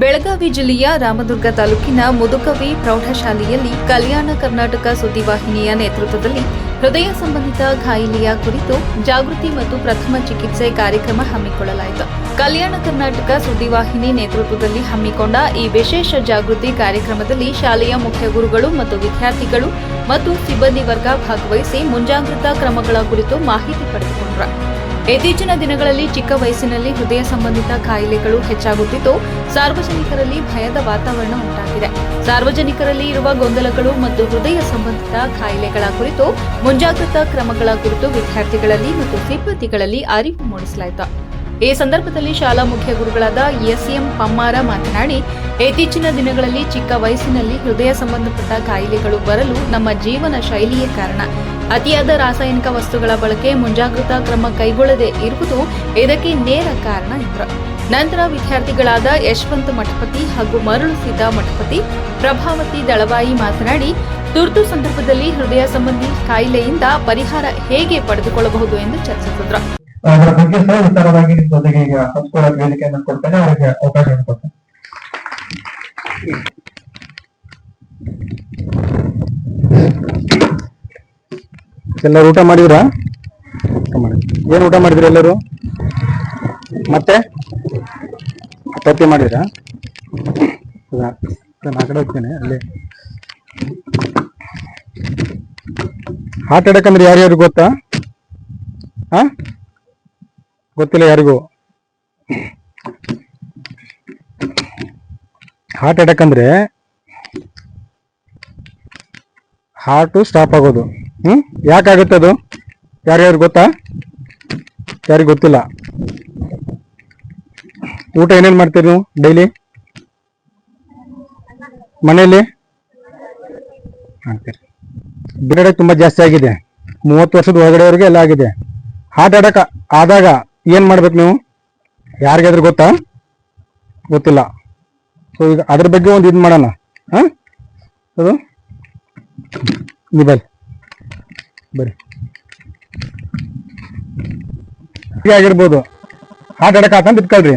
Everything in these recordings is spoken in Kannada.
ಬೆಳಗಾವಿ ಜಿಲ್ಲೆಯ ರಾಮದುರ್ಗ ತಾಲೂಕಿನ ಮುದುಕವಿ ಪ್ರೌಢಶಾಲೆಯಲ್ಲಿ ಕಲ್ಯಾಣ ಕರ್ನಾಟಕ ಸುದ್ದಿವಾಹಿನಿಯ ನೇತೃತ್ವದಲ್ಲಿ ಹೃದಯ ಸಂಬಂಧಿತ ಖಾಯಿಲೆಯ ಕುರಿತು ಜಾಗೃತಿ ಮತ್ತು ಪ್ರಥಮ ಚಿಕಿತ್ಸೆ ಕಾರ್ಯಕ್ರಮ ಹಮ್ಮಿಕೊಳ್ಳಲಾಯಿತು. ಕಲ್ಯಾಣ ಕರ್ನಾಟಕ ಸುದ್ದಿವಾಹಿನಿ ನೇತೃತ್ವದಲ್ಲಿ ಹಮ್ಮಿಕೊಂಡ ಈ ವಿಶೇಷ ಜಾಗೃತಿ ಕಾರ್ಯಕ್ರಮದಲ್ಲಿ ಶಾಲೆಯ ಮುಖ್ಯ ಗುರುಗಳು ಮತ್ತು ವಿದ್ಯಾರ್ಥಿಗಳು ಮತ್ತು ಸಿಬ್ಬಂದಿ ವರ್ಗ ಭಾಗವಹಿಸಿ ಮುಂಜಾಗ್ರತಾ ಕ್ರಮಗಳ ಕುರಿತು ಮಾಹಿತಿ ಪಡೆದುಕೊಂಡರು. ಇತ್ತೀಚಿನ ದಿನಗಳಲ್ಲಿ ಚಿಕ್ಕ ವಯಸ್ಸಿನಲ್ಲಿ ಹೃದಯ ಸಂಬಂಧಿತ ಕಾಯಿಲೆಗಳು ಹೆಚ್ಚಾಗುತ್ತಿದ್ದು, ಸಾರ್ವಜನಿಕರಲ್ಲಿ ಭಯದ ವಾತಾವರಣ ಉಂಟಾಗಿದೆ. ಸಾರ್ವಜನಿಕರಲ್ಲಿ ಇರುವ ಗೊಂದಲಗಳು ಮತ್ತು ಹೃದಯ ಸಂಬಂಧಿತ ಕಾಯಿಲೆಗಳ ಕುರಿತು ಮುಂಜಾಗ್ರತಾ ಕ್ರಮಗಳ ಕುರಿತು ವಿದ್ಯಾರ್ಥಿಗಳಲ್ಲಿ ಮತ್ತು ಸಿಬ್ಬಂದಿಗಳಲ್ಲಿ ಅರಿವು ಮೂಡಿಸಲಾಯಿತು. ಈ ಸಂದರ್ಭದಲ್ಲಿ ಶಾಲಾ ಮುಖ್ಯ ಗುರುಗಳಾದ ಎಸ್ಎಂ ಪಮ್ಮಾರ ಮಾತನಾಡಿ, ಇತ್ತೀಚಿನ ದಿನಗಳಲ್ಲಿ ಚಿಕ್ಕ ವಯಸ್ಸಿನಲ್ಲಿ ಹೃದಯ ಸಂಬಂಧಪಟ್ಟ ಕಾಯಿಲೆಗಳು ಬರಲು ನಮ್ಮ ಜೀವನ ಶೈಲಿಯೇ ಕಾರಣ. ಅತಿಯಾದ ರಾಸಾಯನಿಕ ವಸ್ತುಗಳ ಬಳಕೆ ಮುಂಜಾಗ್ರತಾ ಕ್ರಮ ಕೈಗೊಳ್ಳದೆ ಇರುವುದು ಇದಕ್ಕೆ ನೇರ ಕಾರಣ ಎಂದರು. ನಂತರ ವಿದ್ಯಾರ್ಥಿಗಳಾದ ಯಶವಂತ ಮಠಪತಿ ಹಾಗೂ ಮರಳು ಸೀತಾ ಮಠಪತಿ, ಪ್ರಭಾವತಿ ದಳವಾಯಿ ಮಾತನಾಡಿ, ತುರ್ತು ಸಂದರ್ಭದಲ್ಲಿ ಹೃದಯ ಸಂಬಂಧಿ ಕಾಯಿಲೆಯಿಂದ ಪರಿಹಾರ ಹೇಗೆ ಪಡೆದುಕೊಳ್ಳಬಹುದು ಎಂದು ಚರ್ಚಿಸಿದರು. ಅದರ ಬಗ್ಗೆ ಸಹ ವಿಸ್ತಾರವಾಗಿ ನಿಮ್ಮ ಜೊತೆಗೆ ಈಗ ಹಂಚ್ಕೊಳ್ಳೋಕೆ ವೇದಿಕೆಯನ್ನು ಕೊಡ್ತೇನೆ, ಅವರಿಗೆ ಅವಕಾಶ ಕೊಡ್ತೇನೆ. ಎಲ್ಲರೂ ಊಟ ಮಾಡಿದ್ರಾ? ಏನ್ ಊಟ ಮಾಡಿದ್ರಿ ಎಲ್ಲರೂ? ಮತ್ತೆ? ಚಪಾತಿ ಮಾಡಿದ್ರಾ? ನಾನು ಆ ಕಡೆ ಹೋಗ್ತೇನೆ, ಅಲ್ಲಿ. ಅಂದ್ರೆ ಯಾರ್ಯಾರು ಗೊತ್ತಾ? ಹಾ ಗೊತ್ತಿಲ್ಲ ಯಾರಿಗೂ. ಹಾರ್ಟ್ ಅಟ್ಯಾಕ್ ಅಂದ್ರೆ ಹಾರ್ಟು ಸ್ಟಾಪ್ ಆಗೋದು. ಹ್ಮ್? ಯಾಕಾಗುತ್ತೆ ಅದು? ಯಾರ್ಯಾರು ಗೊತ್ತಾ? ಯಾರಿಗೂ ಗೊತ್ತಿಲ್ಲ. ಊಟ ಏನೇನ್ ಮಾಡ್ತೀರಿ ನೀವು ಡೈಲಿ? ಮನೆಯಲ್ಲಿ? ಮಾಡ್ತೀರಿ ಬ್ಲಡ್ ತುಂಬಾ ಜಾಸ್ತಿ ಆಗಿದೆ. ಮೂವತ್ತು ವರ್ಷದ ಒಳಗಡೆವರೆಗೆ ಎಲ್ಲ ಆಗಿದೆ. ಹಾರ್ಟ್ ಅಟ್ಯಾಕ್ ಆದಾಗ ಏನ್ ಮಾಡ್ಬೇಕು ನೀವು? ಯಾರಿಗಾದ್ರೂ ಗೊತ್ತಾ? ಗೊತ್ತಿಲ್ಲ. ಸೊ ಈಗ ಅದ್ರ ಬಗ್ಗೆ ಒಂದು ಇದು ಮಾಡೋಣ. ಹಾ? ಅದು? ಮೊಬೈಲ್ ಬರಿ. ಆಗಿರ್ಬೋದು. ಹಾರ್ಟ್ ಅಟ್ಯಾಕ್ ಆತಂತ ಇಟ್ಕೊಳ್ರಿ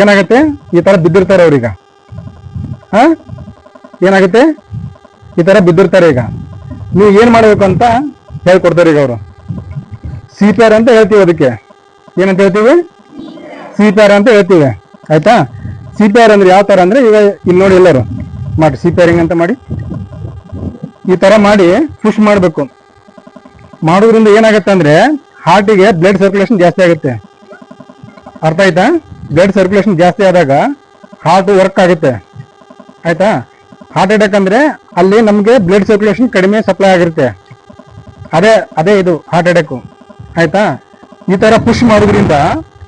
ಏನಾಗುತ್ತೆ? ಈ ತರ ಬಿದ್ದಿರ್ತಾರೆ ಅವ್ರೀಗ. ಹಾ? ಏನಾಗುತ್ತೆ? ಈ ತರ ಬಿದ್ದಿರ್ತಾರೆ ಈಗ. ನೀವು ಏನ್ ಮಾಡಬೇಕು ಅಂತ ಹೇಳ್ಕೊಡ್ತಾರೆ ಈಗ ಅವರು. ಸಿ ಪಿ ಆರ್ ಅಂತ ಹೇಳ್ತೀವಿ ಅದಕ್ಕೆ. ಏನಂತ ಹೇಳ್ತೀವಿ? ಸಿ ಪಿ ಆರ್ ಅಂತ ಹೇಳ್ತೀವಿ. ಆಯ್ತಾ? ಸಿ ಪಿ ಆರ್ ಅಂದ್ರೆ ಯಾವ ತರ ಅಂದ್ರೆ ಈಗ ಇಲ್ಲಿ ನೋಡಿ ಎಲ್ಲರೂ. ಮಾಡಿ ಸಿ ಪಿ ಆರ್ ಅಂತ ಮಾಡಿ. ಈ ತರ ಮಾಡಿ ಪುಷ್ ಮಾಡಬೇಕು. ಮಾಡೋದ್ರಿಂದ ಏನಾಗುತ್ತೆ ಅಂದ್ರೆ ಹಾರ್ಟಿಗೆ ಬ್ಲಡ್ ಸರ್ಕ್ಯುಲೇಷನ್ ಜಾಸ್ತಿ ಆಗುತ್ತೆ. ಅರ್ಥ ಆಯ್ತಾ? ಬ್ಲಡ್ ಸರ್ಕ್ಯುಲೇಷನ್ ಜಾಸ್ತಿ ಆದಾಗ ಹಾರ್ಟ್ ವರ್ಕ್ ಆಗುತ್ತೆ. ಆಯ್ತಾ? ಹಾರ್ಟ್ ಅಟ್ಯಾಕ್ ಅಂದ್ರೆ ಅಲ್ಲಿ ನಮಗೆ ಬ್ಲಡ್ ಸರ್ಕ್ಯುಲೇಷನ್ ಕಡಿಮೆ ಸಪ್ಲೈ ಆಗಿರುತ್ತೆ. ಅದೇ ಅದೇ ಇದು ಹಾರ್ಟ್ ಅಟ್ಯಾಕು ಆಯ್ತಾ? ಈ ತರ ಪುಷ್ ಮಾಡೋದ್ರಿಂದ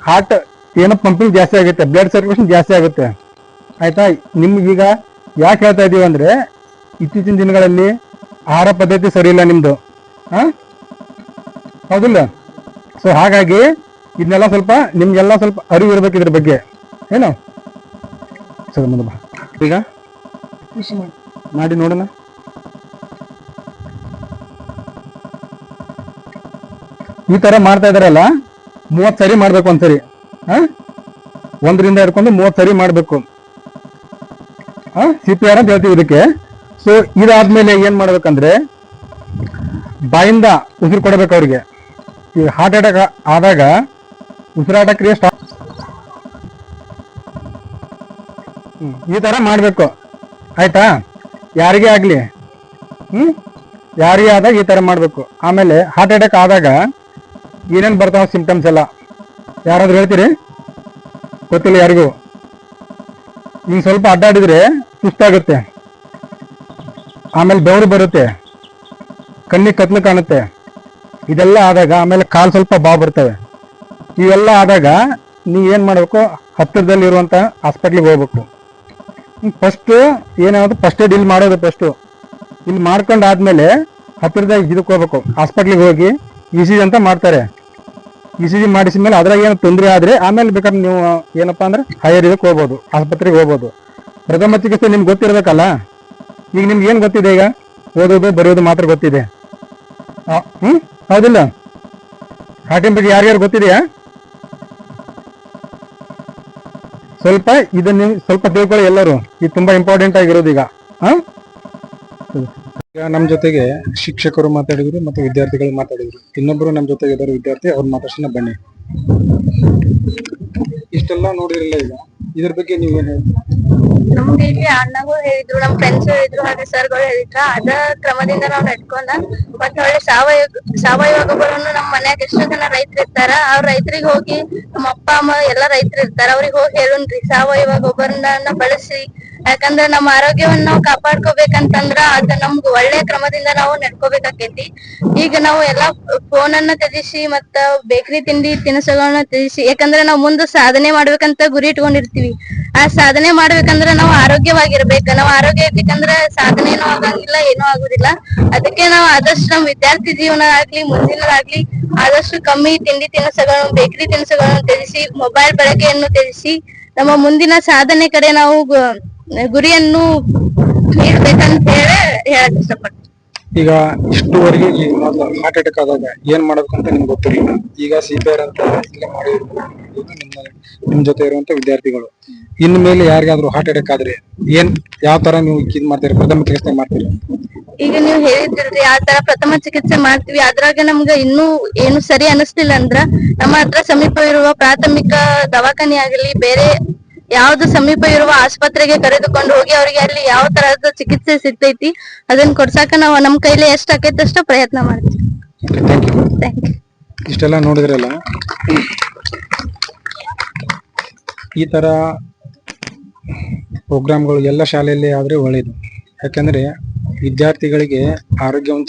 ಹಾರ್ಟ್ ಏನೋ ಪಂಪಿಂಗ್ ಜಾಸ್ತಿ ಆಗುತ್ತೆ ಬ್ಲಡ್ ಸರ್ಕ್ಯುಲೇಷನ್ ಜಾಸ್ತಿ ಆಗುತ್ತೆ. ಆಯ್ತಾ? ನಿಮ್ಗೆ ಈಗ ಯಾಕೆ ಹೇಳ್ತಾ ಇದೀವಿ ಅಂದ್ರೆ ಇತ್ತೀಚಿನ ದಿನಗಳಲ್ಲಿ ಆಹಾರ ಪದ್ಧತಿ ಸರಿ ಇಲ್ಲ ನಿಮ್ದು. ಹಾ ಹೌದಿಲ್ಲ? ಸೊ ಹಾಗಾಗಿ ಇದನ್ನೆಲ್ಲ ಸ್ವಲ್ಪ ನಿಮ್ಗೆಲ್ಲ ಸ್ವಲ್ಪ ಅರಿವು ಇರ್ಬೇಕು ಇದ್ರ ಬಗ್ಗೆ. ಏನು? ಸರಿ ಮುಂದೆ ಬಾ. ಈಗ? ಮಾಡಿ ನೋಡೋಣ. ಈ ತರ ಮಾಡ್ತಾ ಇದಾರಲ್ಲ ಮೂವತ್ ಸರಿ ಮಾಡ್ಬೇಕು ಒಂದ್ಸರಿ ಹಾ? ಒಂದರಿಂದ ಹಿಡ್ಕೊಂಡು ಮೂವತ್ ಸರಿ ಮಾಡ್ಬೇಕು. ಸಿ ಪಿ ಆರ್ ಅಂತ ಹೇಳ್ತೀವಿ ಇದಕ್ಕೆ. ಸೊ ಇದಾದ್ಮೇಲೆ ಏನ್ ಮಾಡ್ಬೇಕಂದ್ರೆ, ಬಾಯಿಂದ ಉಸಿರು ಕೊಡಬೇಕು ಅವ್ರಿಗೆ. ಈ ಹಾರ್ಟ್ ಅಟ್ಯಾಕ್ ಆದಾಗ ಉಸಿರಾಟ ಕ್ರಿಯೆ ಸ್ಟಾಪ್ ಈ ತರ ಮಾಡ್ಬೇಕು. ಆಯ್ತಾ? ಯಾರಿಗೇ ಆಗ್ಲಿ? ಹ್ಮ್? ಯಾರಿಗೇ ಆದಾಗ ಈ ತರ ಮಾಡ್ಬೇಕು. ಆಮೇಲೆ ಹಾರ್ಟ್ ಅಟ್ಯಾಕ್ ಆದಾಗ ಏನೇನ್ ಬರ್ತಾವ ಸಿಂಪ್ಟಮ್ಸ್ ಎಲ್ಲ? ಯಾರಾದ್ರೂ ಹೇಳ್ತೀರಿ? ಗೊತ್ತಿಲ್ಲ ಯಾರಿಗೂ. ನೀವು ಸ್ವಲ್ಪ ಅಡ್ಡಾಡಿದ್ರೆ ಸುಸ್ತಾಗುತ್ತೆ ಆಮೇಲೆ ಬೆವರು ಬರುತ್ತೆ. ಕಣ್ಣಿಗೆ ಕತ್ಲು ಕಾಣುತ್ತೆ. ಇದೆಲ್ಲ ಆದಾಗ ಆಮೇಲೆ ಕಾಲು ಸ್ವಲ್ಪ ಬಾವು ಬರ್ತವೆ. ಇವೆಲ್ಲ ಆದಾಗ ನೀವು ಏನು ಮಾಡಬೇಕು? ಹತ್ತಿರದಲ್ಲಿರುವಂಥ ಹಾಸ್ಪಿಟ್ಲಿಗೆ ಹೋಗ್ಬೇಕು. ಫಸ್ಟ್ ಏನಾದ್ರು ಫಸ್ಟ್ ಏಡ್ ಇಲ್ಲಿ ಮಾಡೋದು ಫಸ್ಟು ಇಲ್ಲಿ ಮಾಡ್ಕೊಂಡು ಆದಮೇಲೆ ಹತ್ತಿರದಾಗ ಇದಕ್ಕೆ ಹೋಗ್ಬೇಕು ಹಾಸ್ಪಿಟ್ಲಿಗೆ ಹೋಗಿ ಇಸಿ ಅಂತ ಮಾಡ್ತಾರೆ. ಇ ಸಿ ಜಿ ಮಾಡಿಸಿದ ಮೇಲೆ ಅದ್ರಾಗ ಏನು ತೊಂದರೆ ಆದ್ರೆ ಆಮೇಲೆ ಬೇಕಾದ್ರೆ ನೀವು ಏನಪ್ಪಾ ಅಂದ್ರೆ ಹೈಯರ್ ಇದಕ್ಕೆ ಹೋಗ್ಬೋದು, ಆಸ್ಪತ್ರೆಗೆ ಹೋಗ್ಬೋದು. ಪ್ರಥಮ ಚಿಕಿತ್ಸೆ ನಿಮ್ಗೆ ಗೊತ್ತಿರ್ಬೇಕಲ್ಲ? ಈಗ ನಿಮ್ಗೆ ಏನು ಗೊತ್ತಿದೆ ಈಗ? ಓದೋದು, ಬರೆಯೋದು ಮಾತ್ರ ಗೊತ್ತಿದೆ. ಹ್ಞೂ ಹೌದಿಲ್ಲ? ಹಾರ್ಟಿನ ಬಗ್ಗೆ ಯಾರ್ಯಾರು ಗೊತ್ತಿದೆಯಾ? ಸ್ವಲ್ಪ ಇದನ್ನ ಸ್ವಲ್ಪ ತಿಳ್ಕೊಳ್ಳಿ ಎಲ್ಲರೂ. ಇದು ತುಂಬಾ ಇಂಪಾರ್ಟೆಂಟ್ ಆಗಿರೋದು ಈಗ. ಹಾ ನಮ್ಮ ಜೊತೆಗೆ ಶಿಕ್ಷಕರು ಮಾತಾಡಿದ್ರು ಮತ್ತು ವಿದ್ಯಾರ್ಥಿಗಳು ಮಾತಾಡಿದ್ರು. ಇನ್ನೊಬ್ಬರು ನಮ್ಮ ಜೊತೆಗೆ ಇದ್ದಾರೆ ವಿದ್ಯಾರ್ಥಿ, ಅವ್ರ ಮಾತಾಡ್ಸೋಣ ಬನ್ನಿ. ಇಷ್ಟೆಲ್ಲ ನೋಡಿರಲಿಲ್ಲ ಈಗ. ಇದ್ರ ಬಗ್ಗೆ ನೀವೇನು ನಮ್ಗೆ ಇಲ್ಲಿ ಅಣ್ಣಗಳು ಹೇಳಿದ್ರು, ನಮ್ ಫ್ರೆಂಡ್ಸ್ ಹೇಳಿದ್ರು, ಹಾಗೆ ಸರ್ಗಳು ಹೇಳಿದ್ರ. ಅದ ಕ್ರಮದಿಂದ ನಾವ್ ನಡ್ಕೊಂಡ ಮತ್ತ್ ಒಳ್ಳೆ ಸಾವಯವ ಸಾವಯವ ಗೊಬ್ಬರವನ್ನು ನಮ್ಮ ಮನ್ಯಾಗ ಎಷ್ಟೋ ಜನ ರೈತರು ಇರ್ತಾರ. ಅವ್ರ ರೈತರಿಗೆ ಹೋಗಿ ನಮ್ಮ ಅಪ್ಪ, ಅಮ್ಮ ಎಲ್ಲಾ ರೈತರು ಇರ್ತಾರ. ಅವ್ರಿಗೆ ಹೋಗಿ ಹೇಳುನ್ರಿ, ಸಾವಯವ ಗೊಬ್ಬರನ ಬಳಸಿ ಯಾಕಂದ್ರ ನಮ್ಮ ಆರೋಗ್ಯವನ್ನ ನಾವು ಕಾಪಾಡ್ಕೋಬೇಕಂತಂದ್ರ ಅದ ನಮ್ಗ್ ಒಳ್ಳೆ ಕ್ರಮದಿಂದ ನಾವು ನಡ್ಕೋಬೇಕಾಕೇತಿ. ಈಗ ನಾವು ಎಲ್ಲಾ ಫೋನ್ ಅನ್ನ ತ್ಯಜಿಸಿ ಮತ್ತ ಬೇಕರಿ ತಿಂಡಿ ತಿನಿಸುಗಳನ್ನ ತ್ಯಜಿಸಿ, ಯಾಕಂದ್ರ ನಾವು ಮುಂದೆ ಸಾಧನೆ ಮಾಡ್ಬೇಕಂತ ಗುರಿ ಇಟ್ಕೊಂಡಿರ್ತೀವಿ. ಆ ಸಾಧನೆ ಮಾಡ್ಬೇಕಂದ್ರ ನಾವು ಆರೋಗ್ಯವಾಗಿರ್ಬೇಕು. ನಾವು ಆರೋಗ್ಯ ಇರ್ಬೇಕಂದ್ರ ಸಾಧನೆನೂ ಆಗಂಗಿಲ್ಲ, ಏನೂ ಆಗುದಿಲ್ಲ. ಅದಕ್ಕೆ ನಾವು ಆದಷ್ಟು ನಮ್ ವಿದ್ಯಾರ್ಥಿ ಜೀವನ ಆಗ್ಲಿ ಮುಂದಿನದಾಗ್ಲಿ ಆದಷ್ಟು ಕಮ್ಮಿ ತಿಂಡಿ ತಿನಿಸುಗಳನ್ನು, ಬೇಕರಿ ತಿನಿಸುಗಳನ್ನು ತ್ಯಜಿಸಿ, ಮೊಬೈಲ್ ಬಳಕೆಯನ್ನು ತ್ಯಜಿಸಿ, ನಮ್ಮ ಮುಂದಿನ ಸಾಧನೆ ಕಡೆ ನಾವು ಗುರಿಯನ್ನು ನೀಡ್ಬೇಕಂತ ಹೇಳಿ ಹೇಳಕ್ ಇಷ್ಟಪಡ್ತೀನಿ. ಈಗ ಇಷ್ಟುವರೆಗೆ ಈ ಮೊದಲು ಹಾರ್ಟ್ ಅಟ್ಯಾಕ್ ಆದಾಗ ಏನ್ ಮಾಡ್ಬೇಕಂತ ನಿಮ್ಗೆ ಗೊತ್ತಿರಲಿಲ್ಲ ಈಗ ಸಿಪಿಆರ್ ಪಿ ಆರ್ ಅಂತ ಇಲ್ಲೇ ಮಾಡಿದ್ರು ನಿಮ್ಮ ನಿಮ್ ಜೊತೆ ಇರುವಂತ ವಿದ್ಯಾರ್ಥಿಗಳು. ಇನ್ ಮೇಲೆ ಯಾರಿಗಾದ್ರೂ ಹಾರ್ಟ್ ಅಟ್ಯಾಕ್ ಆದ್ರೆ ಏನ್ ಯಾವ ತರ ನೀವು ಇದ್ ಮಾಡ್ತೀರಿ ಪ್ರಥಮ ಚಿಕಿತ್ಸೆ ಮಾಡ್ತೀರಿ? ಈಗ ನೀವು ಹೇಳಿದ್ರಿ ಆ ತರ ಪ್ರಥಮ ಚಿಕಿತ್ಸೆ ಮಾಡ್ತೀವಿ. ಅದ್ರಾಗ ನಮ್ಗ ಇನ್ನೂ ಏನು ಸರಿ ಅನಿಸ್ಲಿಲ್ಲ ಅಂದ್ರ ನಮ್ಮ ಹತ್ರ ಸಮೀಪ ಇರುವ ಪ್ರಾಥಮಿಕ ದವಾಖಾನೆ ಆಗಲಿ ಬೇರೆ ಯಾವ್ದು ಸಮೀಪ ಇರುವ ಆಸ್ಪತ್ರೆಗೆ ಕರೆದುಕೊಂಡು ಹೋಗಿ ಅವ್ರಿಗೆ ಅಲ್ಲಿ ಯಾವ ತರಹದ ಚಿಕಿತ್ಸೆ ಸಿಗ್ತೈತಿ ಅದನ್ನ ಕೊಡ್ಸಾಕ ನಾವು ನಮ್ ಕೈಲಿ ಎಷ್ಟ್ ಆಕೈತಿ ಅಷ್ಟ ಪ್ರಯತ್ನ ಮಾಡ್ತೀವಿ. ಥ್ಯಾಂಕ್ ಯು ಇಷ್ಟೆಲ್ಲ ನೋಡಿದ್ರಲ್ಲ? ಈ ತರ ಪ್ರೋಗ್ರಾಮ್ಗಳು ಎಲ್ಲ ಶಾಲೆಯಲ್ಲಿ ಆದ್ರೆ ಒಳ್ಳೇದು. ಯಾಕಂದ್ರೆ ವಿದ್ಯಾರ್ಥಿಗಳಿಗೆ ಆರೋಗ್ಯವನ್ನು